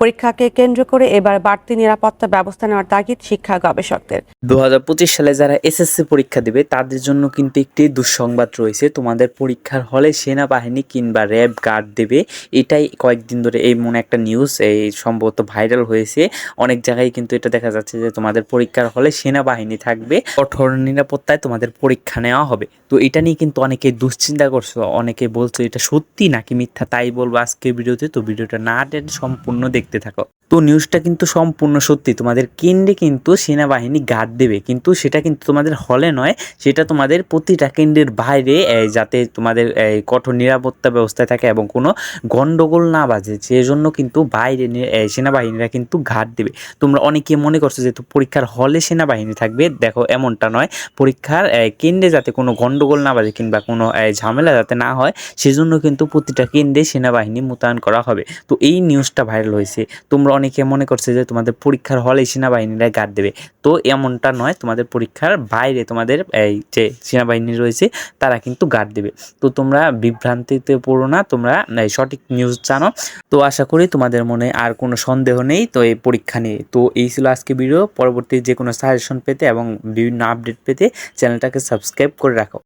পরীক্ষাকে কেন্দ্র করে এবার বাড়তি নিরাপত্তা ব্যবস্থা নেওয়ার তাগিদ শিক্ষা গবেষকদের। দু সালে যারা এসএসসি পরীক্ষা দেবে, তাদের জন্য কিন্তু একটি দুঃসংবাদ রয়েছে। তোমাদের পরীক্ষার হলে সেনাবাহিনী কিংবা র্যাব গার্ড দেবে। এটাই কয়েকদিন ধরে এই মনে একটা নিউজ, এই সম্ভবত ভাইরাল হয়েছে। অনেক জায়গায় কিন্তু এটা দেখা যাচ্ছে যে তোমাদের পরীক্ষার হলে সেনাবাহিনী থাকবে। কঠোর নিরাপত্তায় তোমাদের পরীক্ষা নেওয়া হবে। তো এটা নিয়ে কিন্তু অনেকে দুশ্চিন্তা করছ, অনেকে বলছো এটা সত্যি নাকি মিথ্যা? তাই বলব আজকে ভিডিওতে। তো ভিডিওটা না সম্পূর্ণ দেখতে থাকো। তো নিউজটা কিন্তু সম্পূর্ণ সত্যি। তোমাদের কেন্দ্রে কিন্তু সেনাবাহিনী গার্ড দেবে। কিন্তু সেটা কিন্তু তোমাদের হলে নয়, সেটা তোমাদের প্রতিটা কেন্দ্রের বাইরে যাতে তোমাদের কঠোর নিরাপত্তা ব্যবস্থায় থাকে এবং কোনো গণ্ডগোল না বাজে। সেজন্য কিন্তু বাইরে সেনাবাহিনীরা কিন্তু ঘাট দেবে। তোমরা অনেকে মনে করছ যে পরীক্ষার হলে সেনাবাহিনী থাকবে। দেখো, এমনটা নয়। পরীক্ষার কেন্দ্রে যাতে কোনো গণ্ডগোল না বাজে কিংবা কোনো ঝামেলা যাতে না হয়, সেজন্য কিন্তু প্রতিটা কেন্দ্রে সেনাবাহিনী মোতায়েন করা হবে। তো এই নিউজটা ভাইরাল হয়েছে। তোমরা অনেকে মনে করছে যে তোমাদের পরীক্ষার হলে সেনাবাহিনীরা গার্ড দেবে। তো এমনটা নয়, তোমাদের পরীক্ষার বাইরে তোমাদের এই যে সেনাবাহিনী রয়েছে, তারা কিন্তু গার্ড দেবে। তো তোমরা বিভ্রান্তিতে পড়ো না, তোমরা সঠিক নিউজ জানো। তো আশা করি তোমাদের মনে আর কোনো সন্দেহ নেই, তো এই পরীক্ষা নিয়ে। তো এই ছিল আজকে ভিডিও পরবর্তী যে কোনো সাজেশন পেতে এবং বিভিন্ন আপডেট পেতে চ্যানেলটাকে সাবস্ক্রাইব করে রাখো।